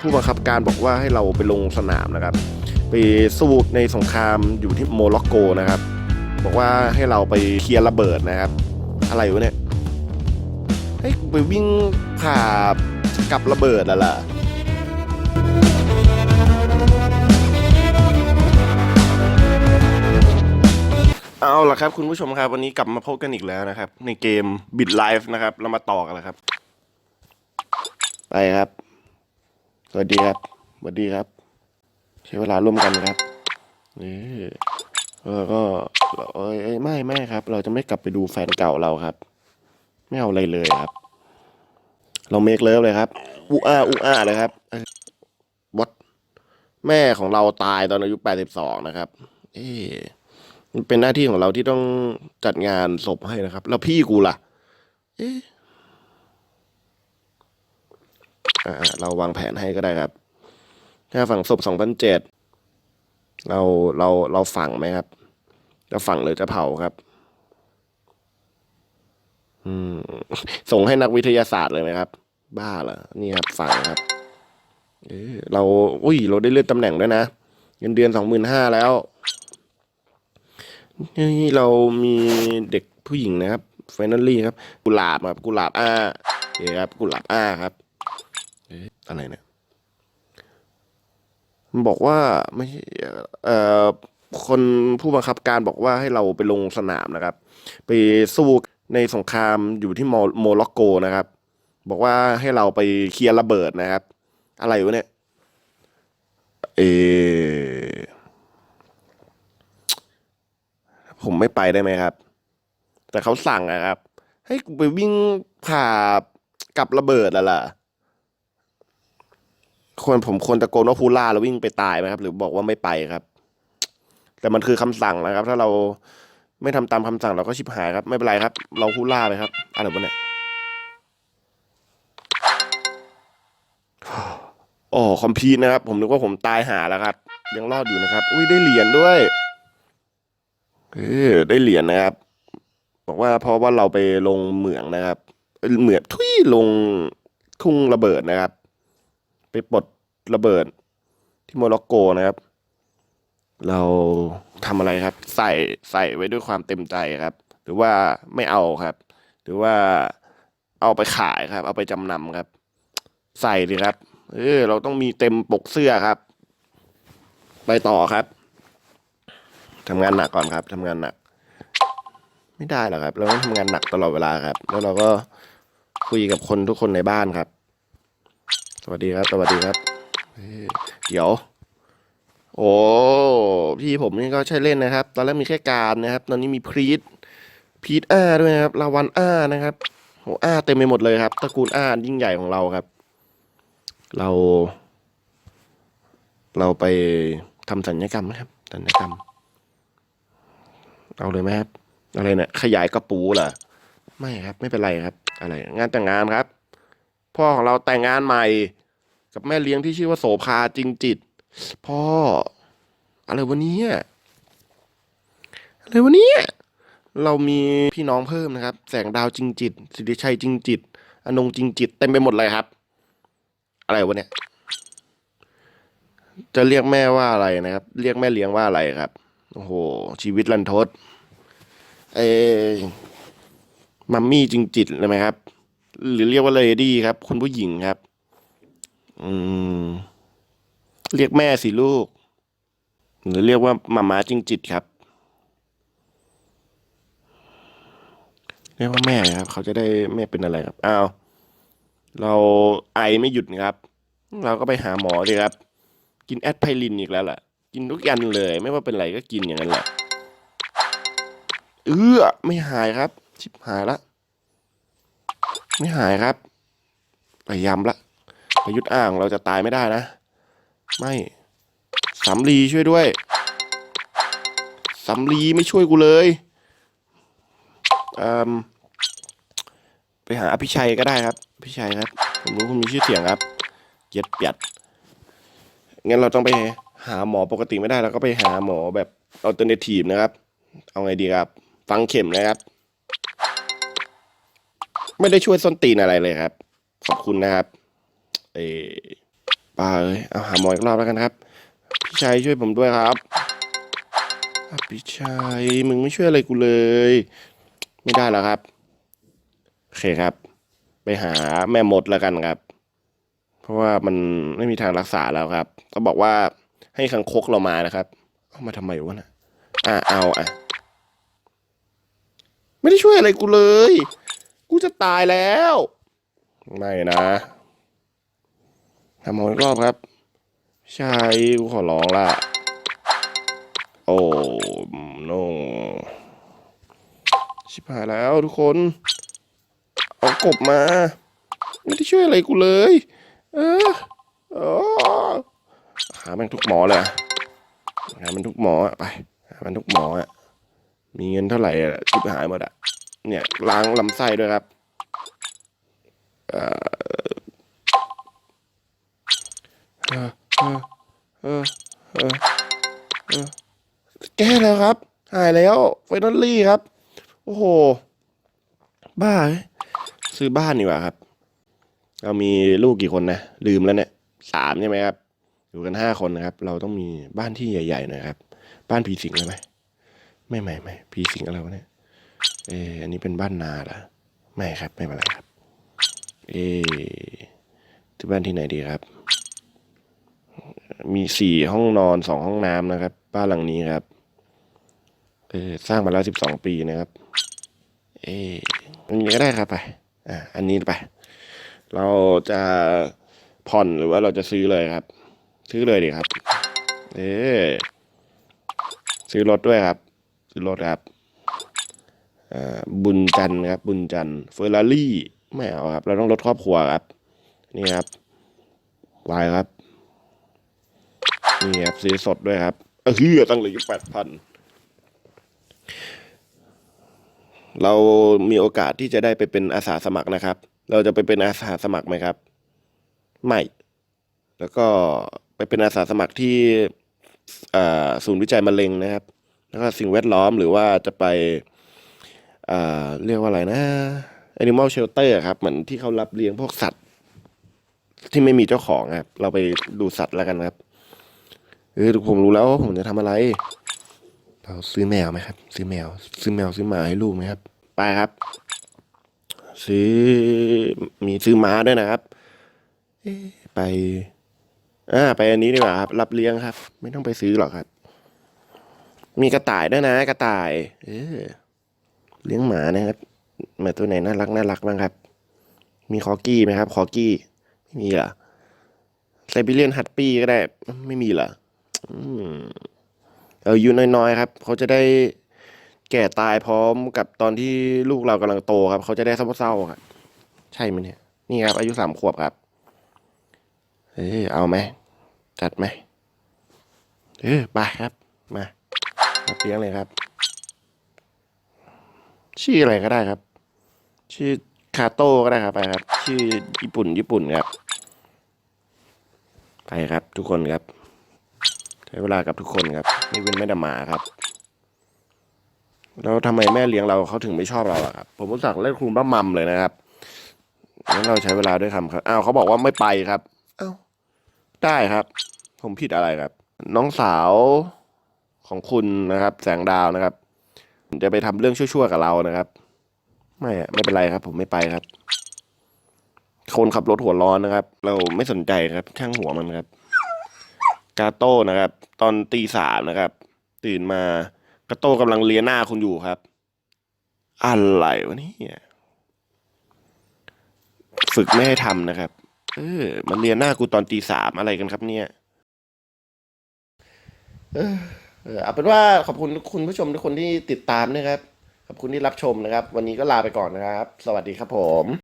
ผู้บังคับการบอกว่าให้เราไปลงสนามนะครับ ไปสู้ในสงครามอยู่ที่โมร็อกโกนะครับ บอกว่าให้เราไปเคลียร์ระเบิดนะครับ อะไรวะเนี่ยให้กูไปวิ่งผ่ากับระเบิดอะล่ะเอาล่ะครับคุณผู้ชมครับวันนี้กลับมาพบกันอีกแล้วนะครับ ในเกม Bit Life นะครับ เรามาต่อกันแล้วครับ ไปครับ สวัสดีครับสวัสดีครับ ใช้เวลาร่วมกันครับนี่แล้วก็เอ้ยเอ้ยไม่ไม่ครับ เราจะไม่กลับไปดูแฟนเก่าเราครับ ไม่เอาอะไรเลยครับ เราเมคเลิฟเลยครับอูอ้าอูอ้าเลยครับวัดแม่ของเราตายตอนอายุแปดสิบสองนะครับ เอ๊มันเป็นหน้าที่ของเราที่ต้องจัดงานศพให้นะครับ แล้วพี่กูล่ะ เอ๊ะ อ่าเราวางแผนให้ก็ได้ครับ ถ้าฝังศพสองพันเจ็ดเราเราเราฝังไหมครับ จะฝังหรือจะเผาครับ อืมส่งให้นักวิทยาศาสตร์เลยไหมครับ บ้าเหรอนี่ครับฝังครับเออเราอุ้ยเราได้เลื่อนตำแหน่งด้วยนะเงินเดือนสองหมื่นห้าแล้วนี่เรามีเด็กผู้หญิงนะครับเฟนนลลี่ครับ กุหลาบครับกุหลาบอ้าโอเคครับกุหลาบอ้าครับ อะไรเนี่ย มันบอกว่าไม่ใช่เอ่อคนผู้บังคับการบอกว่าให้เราไปลงสนามนะครับ ไปสู้ในสงครามอยู่ที่โมโมร็อกโกนะครับ บอกว่าให้เราไปเคลียร์ระเบิดนะครับ อะไรวะเนี่ยเอผมไม่ไปได้ไหมครับ แต่เขาสั่งอะครับ ให้ไปวิ่งผ่ากับระเบิดอะล่ะ ควรผมควรตะโกนว่าพูล่าแล้ววิ่งไปตายไหมครับ หรือบอกว่าไม่ไปครับ แต่มันคือคำสั่งนะครับ ถ้าเราไม่ทำตามคำสั่งเราก็ชิบหายครับ ไม่เป็นไรครับ เราพูล่าไปครับอะไรวะเนี่ยอ๋อคอมพีนะครับ ผมนึกว่าผมตายหาแล้วครับ ยังรอดอยู่นะครับ อุ้ยได้เหรียญด้วยเออได้เหรียญนะครับ บอกว่าเพราะว่าเราไปลงเหมืองนะครับ เหมืองทุยลงทุ่งระเบิดนะครับ ปปลดระเบิดที่โมร็อกโกนะครับ เราทำอะไรครับ ใส่ใส่ไว้ด้วยความเต็มใจครับ หรือว่าไม่เอาครับ หรือว่าเอาไปขายครับ เอาไปจำนำครับ ใส่เลยครับ เออเราต้องมีเต็มปกเสื้อครับ ไปต่อครับทำงานหนักก่อนครับทำงานหนัก ไม่ได้หรอกครับ เราต้องทำงานหนักตลอดเวลาครับ แล้วเราก็คุยกับคนทุกคนในบ้านครับ วัสดีครับ สวัสดีครับ เดี๋ยว โอ้พี่ผมนี่ก็ใช่เล่นนะครับ ตอนแรกมีแค่การนะครับ ตอนนี้มีพรีตพีทอาด้วยนะครับลาวันอานะครับโหอ้าเต็มไปหมดเลยครับตระกูลอายิ่งใหญ่ของเราครับ เรา เราไปทำสัญญกรรมไหมครับสัญญกรรม เอาเลยไหมครับอะไรเนี่ยขยายกระปูเหรอไม่ครับ ไม่เป็นไรครับ อะไร งานแต่งงานครับ พ่อของเราแต่งงานใหม่ กับแม่เลี้ยงที่ชื่อว่าโสภาจริงจิต พ่อ อะไรวันนี้อะไรวันนี้เรามีพี่น้องเพิ่มนะครับ แสงดาวจริงจิต สิริชัยจริงจิต อนงจริงจิต เต็มไปหมดเลยครับ อะไรวะเนี่ย จะเรียกแม่ว่าอะไรนะครับ เรียกแม่เลี้ยงว่าอะไรครับ โอ้โห ชีวิตลันทด เอมัมมี่จริงจิตเลยไหมครับ หรือเรียกว่าเลดี้ครับ คุณผู้หญิงครับ อืม เรียกแม่สิลูก หรือเรียกว่ามาม่าจริงจิตครับ เรียกว่าแม่ครับ เขาจะได้ไม่เป็นอะไรครับอ้าวเราไอไม่หยุดนะครับ เราก็ไปหาหมอดีครับ กินแอดไพลินอีกแล้วล่ะ กินทุกยันเลย ไม่ว่าเป็นไรก็กินอย่างนั้นแหละเออไม่หายครับ ชิบหายละ ไม่หายครับพยายามละ ประยุทธ์อ้างเราจะตายไม่ได้นะ ไม่สำลีช่วยด้วยสำลีไม่ช่วยกูเลยเอิ่มไปหาอภิชัยก็ได้ครับอภิชัยครับผมรู้คุณมีชื่อเสียงครับเกียดเปียดงั้นเราต้องไปหาหมอปกติไม่ได้เราก็ไปหาหมอแบบอัลเทอร์เนทีฟนะครับ เอาไงดีครับ ฟังเข็มนะครับ ไม่ได้ช่วยส้นตีนอะไรเลยครับ ขอบคุณนะครับ เอป้าเอ้ยเอาหาหมออีกรอบแล้วกันครับ พี่ชัยช่วยผมด้วยครับพี่ชัยมึงไม่ช่วยอะไรกูเลย ไม่ได้แล้วครับโอเคครับ ไปหาแม่มดแล้วกันครับ เพราะว่ามันไม่มีทางรักษาแล้วครับก็บอกว่าให้คังคกเรามานะครับ เอามาทำไมวะนะอะเอาอะไม่ได้ช่วยอะไรกูเลย กูจะตายแล้ว ไม่นะ ทำหมออีกรอบครับ ใช่กูขอร้องละ โอ้โนชิบหายแล้วทุกคน เอากบมา ไม่ได้ช่วยอะไรกูเลย เอออหาแม่งทุกหมอเลยอะหามันทุกหมออะไปหามันทุกหมออะมีเงินเท่าไหร่อะชิบหายหมดอะเนี่ยล้างลำไส้ด้วยครับ เออเออเออเออเออเออแก้แล้วครับ หายแล้วไฟนอลลี่ครับ โอ้โห บ้า ซื้อบ้านดีกว่าครับ เรามีลูกกี่คนนะ ลืมแล้วเนี่ยสามใช่ไหมครับ อยู่กันห้าคนนะครับ เราต้องมีบ้านที่ใหญ่ๆหน่อยครับ บ้านผีสิงเลยไหมไม่ไม่ไม่ผีสิงอะไรวะเนี่ย เอออันนี้เป็นบ้านนาเหรอไม่ครับ ไม่เป็นไรครับ เออที่บ้านที่ไหนดีครับ มีสี่ห้องนอนสองห้องน้ำนะครับ บ้านหลังนี้ครับ เออสร้างมาแล้วสิบสองปีนะครับ เอออันนี้ก็ได้ครับไป อ่า อันนี้ไป เราจะผ่อนหรือว่าเราจะซื้อเลยครับ ซื้อเลยดีครับ เออซื้อรถด้วยครับ ซื้อรถครับบุญจันทร์ครับ บุญจันทร์เฟอร์รารี่ไม่เอาครับ เราต้องรถครอบครัวครับ นี่ครับวายครับ นี่ครับซื้อสดด้วยครับเออเฮือตั้งเลยแปดพันเรามีโอกาสที่จะได้ไปเป็นอาสาสมัครนะครับ เราจะไปเป็นอาสาสมัครไหมครับ ไม่ แล้วก็ไปเป็นอาสาสมัครที่ศูนย์วิจัยมะเร็งนะครับ แล้วก็สิ่งแวดล้อมหรือว่าจะไปเรียกว่าอะไรนะ Animal Shelter ครับ เหมือนที่เขารับเลี้ยงพวกสัตว์ ที่ไม่มีเจ้าของครับ เราไปดูสัตว์แล้วกันครับ เออผมรู้แล้วว่าผมจะทำอะไร เราซื้อแมวไหมครับ ซื้อแมว ซื้อแมวซื้อหมาให้ลูกไหมครับ ไปครับ ซื้อมีซื้อม้าด้วยนะครับเอไป อ่า ไปอันนี้ดีกว่าครับ รับเลี้ยงครับ ไม่ต้องไปซื้อหรอกครับ มีกระต่ายด้วยนะ กระต่าย เออ เลี้ยงหมานะครับหมาตัวไหนน่ารักน่ารักบ้างครับ มีคอกี้ไหมครับ คอกี้ ไม่มีเหรอไซบีเรียนฮัตปี้ก็ได้ ไม่มีเหรอ อืมเอาอายุน้อยๆครับ เขาจะได้แก่ตายพร้อมกับตอนที่ลูกเรากำลังโตครับ เขาจะได้เศร้าๆครับ ใช่ไหมเนี่ย นี่ครับ อายุสามขวบครับ เออเอาไหมจัดไหมเออไปครับ มามาเลี้ยงเลยครับ ชื่ออะไรก็ได้ครับ ชื่อคาโต้ก็ได้ครับไปครับ ชื่อญี่ปุ่นญี่ปุ่นครับ ไปครับ ทุกคนครับ ใช้เวลากับทุกคนครับไม่เว้นไม่แต่หมาครับ แล้วทำไมแม่เลี้ยงเราเขาถึงไม่ชอบเราอะครับผมรู้จักเล่นครูบ้ามัมเลยนะครับงั้นเราใช้เวลาด้วยคำครับอ้าวเขาบอกว่าไม่ไปครับอ้าวได้ครับ ผมผิดอะไรครับ น้องสาวของคุณนะครับ แสงดาวนะครับจะไปทำเรื่องชั่วๆกับเรานะครับ ไม่อะไม่เป็นไรครับ ผมไม่ไปครับคนขับรถหัวร้อนนะครับ เราไม่สนใจครับช่างหัวมันครับ กาโต้นะครับ ตอนตีสามนะครับ ตื่นมากาโต้กำลังเลียหน้าคุณอยู่ครับ อะไรวะเนี่ยฝึกไม่ให้ทำนะครับ เออ มันเลียหน้ากูตอนตีสามอะไรกันครับ เนี่ย เออเอาเป็นว่าขอบคุณคุณผู้ชมทุกคนที่ติดตามนะครับ ขอบคุณที่รับชมนะครับ วันนี้ก็ลาไปก่อนนะครับ สวัสดีครับผม